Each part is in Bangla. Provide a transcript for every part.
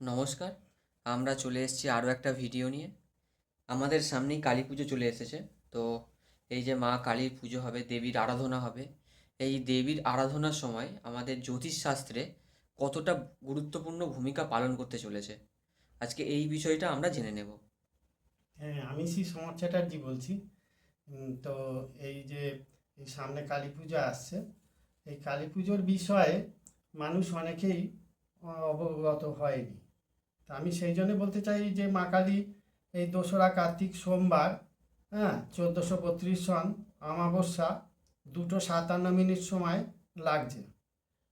নমস্কার, আমরা চলে এসেছি আরও একটা ভিডিও নিয়ে। আমাদের সামনেই কালী পুজো চলে এসেছে, তো এই যে মা কালীর পুজো হবে, দেবীর আরাধনা হবে, এই দেবীর আরাধনার সময় আমাদের জ্যোতিষশাস্ত্রে কতটা গুরুত্বপূর্ণ ভূমিকা পালন করতে চলেছে, আজকে এই বিষয়টা আমরা জেনে নেব। হ্যাঁ আমি শ্রী সমর চ্যাটার্জি বলছি তো এই যে সামনে কালী পূজা আসছে, এই কালী পুজোর বিষয়ে মানুষ অনেকেই অবগত হয়নি। তা আমি সেই জন্য বলতে চাই যে মা কালী এই দোসরা, কার্তিক, সোমবার হ্যাঁ চোদ্দোশো বত্রিশ সন, অমাবস্যা, দুটো সাতান্ন মিনিট সময় লাগছে।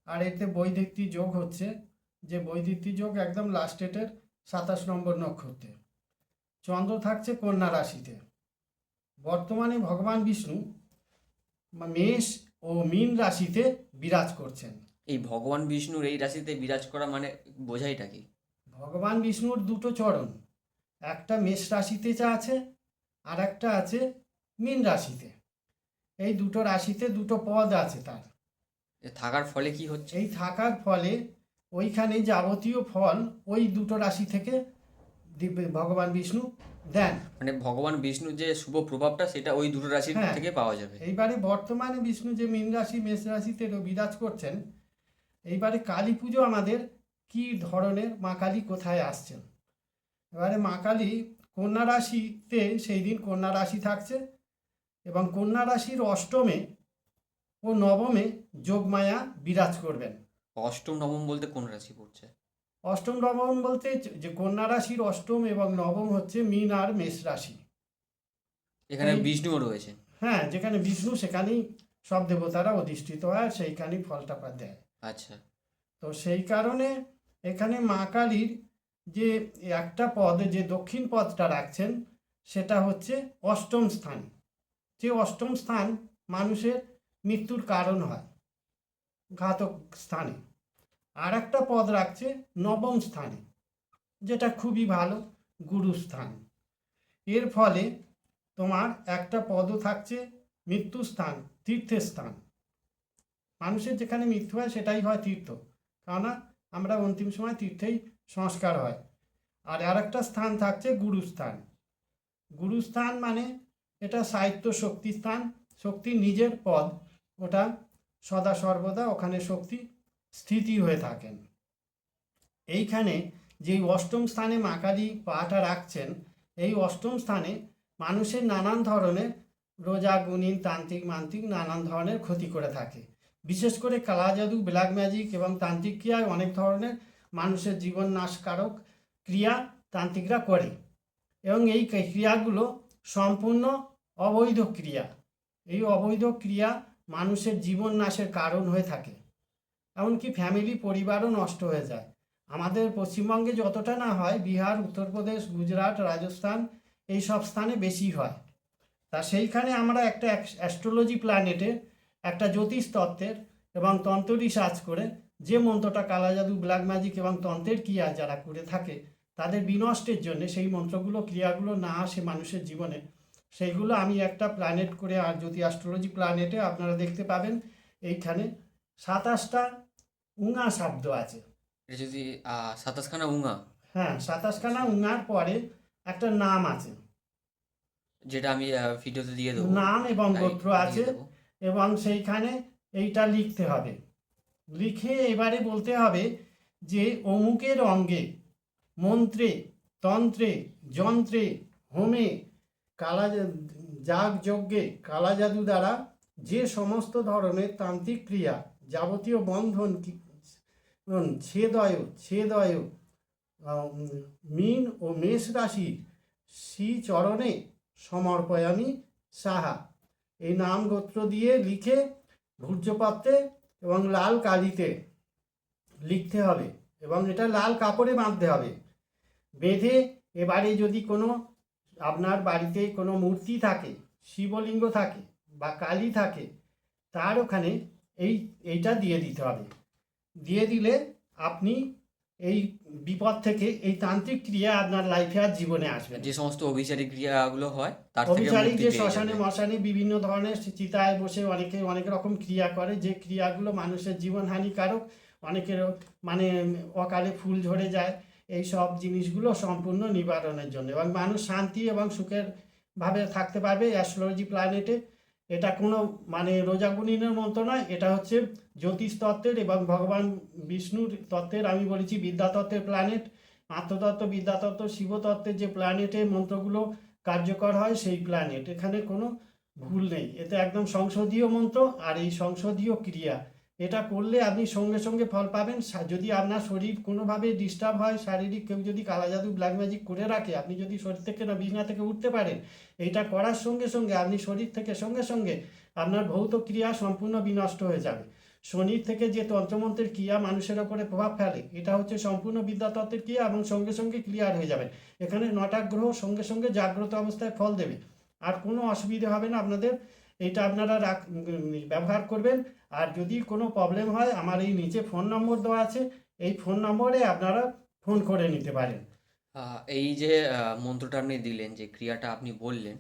আর এতে বৈদিকটি যোগ হচ্ছে, যে বৈদিকটি যোগ একদম লাস্ট ডেটের সাতাশ নম্বর নক্ষত্রে। চন্দ্র থাকছে কন্যা রাশিতে। বর্তমানে ভগবান বিষ্ণু মেষ ও মীন রাশিতে বিরাজ করছেন। এই ভগবান বিষ্ণুর এই রাশিতে বিরাজ করা মানে বোঝাইটা কি? ভগবান বিষ্ণুর দুটো চরণ একটা মেষ রাশিতে যা আছে আর একটা আছে মীন রাশিতে। এই দুটো রাশিতে দুটো পদ আছে তার। এ থাকার ফলে কি হচ্ছে? এই থাকার ফলে ওইখানে যাবতীয় ফল ওই দুটো রাশি থেকে ভগবান বিষ্ণু দেন। মানে ভগবান বিষ্ণুর যে শুভ প্রভাবটা সেটা ওই দুটো রাশির হ্যাঁ। থেকে পাওয়া যাবে। এইবারে বর্তমানে বিষ্ণু যে মীন রাশি মেষ রাশিতে বিরাজ করছেন এইবারে কালী পুজো আমাদের কি ধরনের মা কালী কোথায় আসছেন? এবারে মা কালী কন্যা রাশিতে সেই দিন কন্যা রাশি থাকছে এবং কন্যা রাশির অষ্টমে ও নবমে যোগমায়া বিরাজ করবেন। অষ্টম নবম বলতে কোন রাশি পড়ছে? অষ্টম নবম বলতে যে কন্যা রাশির অষ্টম এবং নবম হচ্ছে মীন আর মেষ রাশি। এখানে বিষ্ণুও রয়েছে। হ্যাঁ যেখানে বিষ্ণু সেখানেই সব দেবতারা অধিষ্ঠিত হয় আর সেইখানেই ফলটা দেয়। আচ্ছা। তো সেই কারণে এখানে মা কালীর যে একটা পদ, যে দক্ষিণ পদটা রাখছেন, সেটা হচ্ছে অষ্টম স্থান। যে অষ্টম স্থান মানুষের মৃত্যুর কারণ হয় ঘাতক স্থানে। আর একটা পদ রাখছে নবম স্থানে, যেটা খুবই ভালো গুরুস্থান এর ফলে তোমার একটা পদও থাকছে মৃত্যুস্থান তীর্থের স্থান। মানুষের যেখানে মৃত্যু হয় সেটাই হয় তীর্থ, কেননা আমরা অন্তিম সময় তীর্থেই সংস্কার হয়। আর আর একটা স্থান থাকছে গুরুস্থান। গুরুস্থান মানে এটা সাহিত্য শক্তি স্থান শক্তির নিজের পদ, ওটা সদা সর্বদা ওখানে শক্তি স্থিতি হয়ে থাকেন। এইখানে যেই অষ্টম স্থানে মা কালী পাটা রাখছেন, এই অষ্টম স্থানে মানুষের নানান ধরনের রোজা, গুণিন, তান্ত্রিক, মান্ত্রিক নানান ধরনের ক্ষতি করে থাকে। বিশেষ করে কালা জাদু ব্ল্যাক ম্যাজিক এবং তান্ত্রিক ক্রিয়ায় অনেক ধরনের মানুষের জীবন নাশকারক ক্রিয়া তান্ত্রিকরা করে। এবং এই ক্রিয়াগুলো সম্পূর্ণ অবৈধ ক্রিয়া। এই অবৈধ ক্রিয়া মানুষের জীবন নাশের কারণ হয়ে থাকে। এমনকি ফ্যামিলি পরিবারও নষ্ট হয়ে যায়। আমাদের পশ্চিমবঙ্গে যতটা না হয় বিহার, উত্তরপ্রদেশ, গুজরাট, রাজস্থান এই সব স্থানে বেশি হয়। তা সেইখানে আমরা একটা অ্যাস্ট্রোলজি প্ল্যানেটে একটা জ্যোতিষ তত্ত্বের এবং তন্ত্র রিসার্চ করে যে মন্ত্রটা কালাজাদু ব্ল্যাক ম্যাজিক এবং তন্ত্রের ক্রিয়া যারা করে থাকে তাদের বিনষ্টের জন্য সেই মন্ত্রগুলো ক্রিয়াগুলো না আসে মানুষের জীবনে। সেইগুলো আমি একটা প্ল্যানেট করে আর যদি অ্যাস্ট্রোলজি প্ল্যানেটে আপনারা দেখতে পাবেন এইখানে সাতাশটা উঙা শব্দ আছে। যদি সাতাশখানা উঙা? হ্যাঁ সাতাশখানা উঙার পরে একটা নাম আছে। যেটা আমি ভিডিওতে দিয়ে দেবো। নাম এবং গোত্র আছে। এবং সেইখানে এইটা লিখতে হবে। লিখে এবারে বলতে হবে যে অমুকের অঙ্গে মন্ত্রে, তন্ত্রে, যন্ত্রে, হোমে, কালা যাগ যজ্ঞে কালা জাদু দ্বারা যে সমস্ত ধরনের তান্ত্রিক ক্রিয়া, যাবতীয় বন্ধন ছেদয় ছেদয় মীন ও মেষ রাশির শ্রী চরণে সমর্পয়ামি সাহা। এই নাম গোত্র দিয়ে লিখে ভূর্যপত্রে এবং লাল কালিতে লিখতে হবে এবং এটা লাল কাপড়ে বাঁধতে হবে। বেঁধে এবারে যদি কোনো আপনার বাড়িতে কোনো মূর্তি থাকে, শিবলিঙ্গ থাকে বা কালী থাকে, তার ওখানে এই, এইটা দিয়ে দিতে হবে। দিয়ে দিলে আপনি এই বিপদ থেকে এই তান্ত্রিক ক্রিয়া আপনার লাইফে আর জীবনে আসবে যে সমস্ত অভিচারী ক্রিয়াগুলো হয় তার থেকে মুক্তি যে শ্মশানে। মশানে বিভিন্ন ধরনের চিতায় বসে অনেকে অনেক রকম ক্রিয়া করে যে ক্রিয়াগুলো মানুষের জীবন হানিকারক অনেকের মানে অকালে ফুল ঝরে যায় এই সব জিনিসগুলো সম্পূর্ণ নিবারণের জন্য। এবং মানুষ শান্তি এবং সুখের ভাবে থাকতে পারবে অ্যাস্ট্রোলজি প্ল্যানেটে এটা কোনো মানে রোজাগুনিনের মতো নয়, এটা হচ্ছে জ্যোতিষ তত্ত্বের এবং ভগবান বিষ্ণুর তত্ত্বের, আমি বলেছি বিদ্যাতত্ত্বের প্ল্যানেট আত্মতত্ত্ব বিদ্যাতত্ত্ব শিবতত্ত্বের যে প্ল্যানেটে মন্ত্রগুলো কার্যকর হয় সেই প্ল্যানেট এখানে কোনো ভুল নেই। এতে একদম সংসদীয় মন্ত্র আর এই সংসদীয় ক্রিয়া। এটা করলে আপনি সঙ্গে সঙ্গে ফল পাবেন। যদি আপনার শরীর কোনোভাবে ডিস্টার্ব হয়, শারীরিক কেউ যদি কালা জাদু ব্ল্যাক ম্যাজিক করে রাখে, আপনি যদি শরীর থেকে না, বিছনা থেকে উঠতে পারেন, এটা করার সঙ্গে সঙ্গে আপনি শরীর থেকে সঙ্গে সঙ্গে আপনার ভৌত ক্রিয়া সম্পূর্ণ বিনষ্ট হয়ে যাবে। শনির থেকে যে তন্ত্রমন্ত্রের ক্রিয়া মানুষের ওপরে প্রভাব ফেলে, এটা হচ্ছে সম্পূর্ণ বিদ্যাতত্ত্বের ক্রিয়া এবং সঙ্গে সঙ্গে ক্লিয়ার হয়ে যাবে। এখানে নটা গ্রহ সঙ্গে সঙ্গে জাগ্রত অবস্থায় ফল দেবে। আর কোনো অসুবিধা হবে না আপনাদের। এটা আপনারা রাখ ব্যবহার করবেন। আর যদি কোনো প্রবলেম হয় আমার এই নিচে ফোন নম্বর দেওয়া আছে এই ফোন নম্বরে আপনারা ফোন করে নিতে পারেন। এই যে মন্ত্রটা আপনি দিলেন যে ক্রিয়াটা আপনি বললেন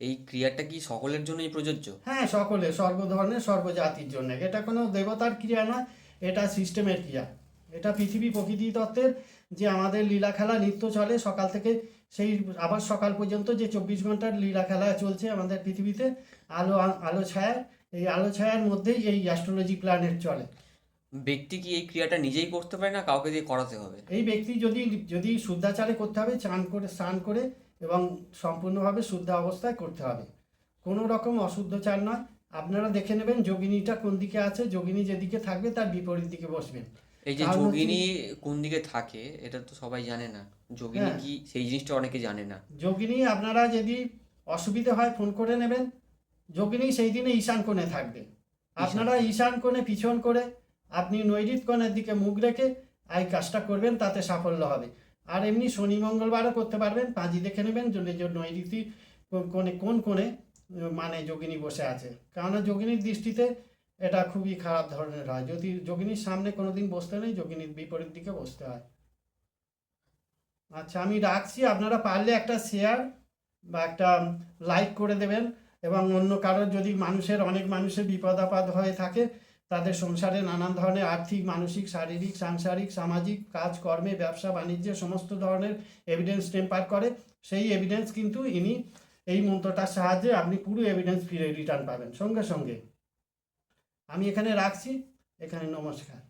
এই ক্রিয়াটা কি সকলের জন্যই প্রযোজ্য? হ্যাঁ সকলে সর্বধরনের সর্বজাতির জন্য। এটা কোনো দেবতার ক্রিয়া নয় এটা সিস্টেমের ক্রিয়া। এটা পৃথিবী প্রকৃতি তত্ত্বের যে আমাদের লীলা খেলা নিত্য চলে সকাল থেকে সেই আবার সকাল পর্যন্ত যে চব্বিশ ঘণ্টার লীলা খেলা চলছে আমাদের পৃথিবীতে আলো আলো ছায়া এই আলো ছায়ার মধ্যেই এই অ্যাস্ট্রোলজি প্ল্যানেট চলে। ব্যক্তি কি এই ক্রিয়াটা নিজেই করতে পারে না কাউকে দিয়ে করাতে হবে? এই ব্যক্তি যদি যদি শুদ্ধাচারে করতে হবে চান করে স্নান করে এবং সম্পূর্ণভাবে শুদ্ধ অবস্থায় করতে হবে। কোনো রকম অশুদ্ধচার নয়। আপনারা দেখে নেবেন যোগিনীটা কোন দিকে আছে যোগিনী যেদিকে থাকবে তার বিপরীত দিকে বসবেন এই যে যোগিনী কোন দিকে থাকে এটা তো সবাই জানে না। যোগিনী হ্যাঁ। কি সেই জিনিসটা অনেকে জানে না। যোগিনী আপনারা যদি অসুবিধা হয় ফোন করে নেবেন। যোগিনী সেই দিনে ঈশান কোণে থাকবে। আপনারা ঈশান কোণে পিছন করে আপনি নৈরিত কোণের দিকে মুখ রেখে এই কাজটা করবেন তাতে সাফল্য হবে। আর এমনি শনি মঙ্গলবারও করতে পারবেন পাঁজি দেখে নেবেন নৈরিতি কোণে কোন কোণে মানে যোগিনী বসে আছে। কেননা যোগিনীর দৃষ্টিতে এটা খুবই খারাপ ধরনের হয়। যদি যোগিনীর সামনে কোনো দিন বসতে নেই যোগিনীর বিপরীত দিকে বসতে হয়। আচ্ছা আমি রাখছি। আপনারা পারলে একটা শেয়ার বা একটা লাইক করে দেবেন। এবং অন্য কারোর যদি মানুষের অনেক মানুষের বিপদ আপদ হয়ে থাকে তাদের সংসারে নানান ধরনের আর্থিক মানসিক শারীরিক সাংসারিক সামাজিক কাজ কর্মে ব্যবসা বাণিজ্যে সমস্ত ধরনের এভিডেন্স টেম্পার করে। সেই এভিডেন্স কিন্তু ইনি এই মন্ত্রটার সাহায্যে আপনি পুরো এভিডেন্স ফিরে রিটার্ন পাবেন। সঙ্গে সঙ্গে আমি এখানে রাখছি। এখানে নমস্কার।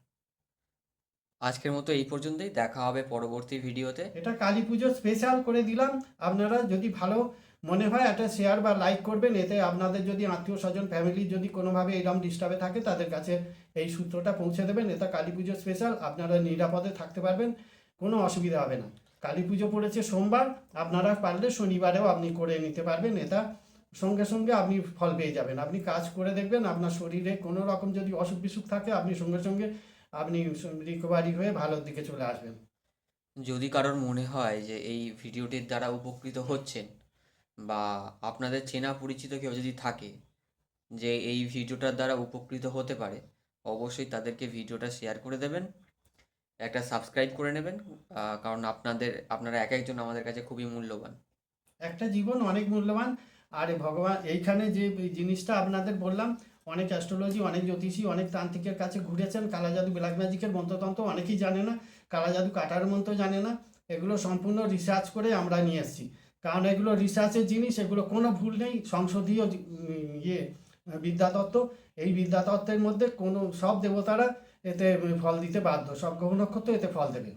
আজকের মতো এই পর্যন্তই। দেখা হবে পরবর্তী ভিডিওতে এটা কালী পুজো স্পেশাল করে দিলাম। আপনারা যদি ভালো মনে হয় একটা শেয়ার বা লাইক করবেন, এতে আপনাদের যদি আত্মীয় স্বজন ফ্যামিলি যদি কোনোভাবে এরকম ডিস্টার্বে থাকে, তাদের কাছে এই সূত্রটা পৌঁছে দেবেন। এটা কালী পুজো স্পেশাল আপনারা নিরাপদে থাকতে পারবেন, কোনো অসুবিধা হবে না। কালী পুজো পড়েছে সোমবার, আপনারা পারলে শনিবারেও আপনি করে নিতে পারবেন, এটা সঙ্গে সঙ্গে আপনি ফল পেয়ে যাবেন। আপনি কাজ করে দেখবেন, আপনার শরীরে কোনো রকম যদি অসুখ বিসুখ থাকে, আপনি সঙ্গে সঙ্গে আপনি রিকভারি হয়ে ভালোর দিকে চলে আসবেন। যদি কারোর মনে হয় যে এই ভিডিওটির দ্বারা উপকৃত হচ্ছেন বা আপনাদের চেনা পরিচিত কেউ যদি থাকে যে এই ভিডিওটার দ্বারা উপকৃত হতে পারে, অবশ্যই তাদেরকে ভিডিওটা শেয়ার করে দেবেন, একটা সাবস্ক্রাইব করে নেবেন কারণ আপনাদের, আপনারা এক একজন আমাদের কাছে খুবই মূল্যবান। একটা জীবন অনেক মূল্যবান। আর ভগবান, এইখানে যে জিনিসটা আপনাদের বললাম, অনেক অ্যাস্ট্রোলজি অনেক জ্যোতিষী, অনেক তান্ত্রিকের কাছে ঘুরেছেন কালা জাদু ব্ল্যাক ম্যাজিকের মন্ত্রতন্ত্র অনেকেই জানে না কালা জাদু কাটার মন্ত্র জানে না, এগুলো সম্পূর্ণ রিসার্চ করে আমরা নিয়ে এসেছি। কারণ এগুলো রিসার্চের জিনিস, এগুলো কোনো ভুল নেই। সংসদীয় ইয়ে বিদ্যাতত্ত্ব, এই বিদ্যাতত্ত্বের মধ্যে কোনো, সব দেবতারা এতে ফল দিতে বাধ্য, সব গ্রহ নক্ষত্র এতে ফল দেবে।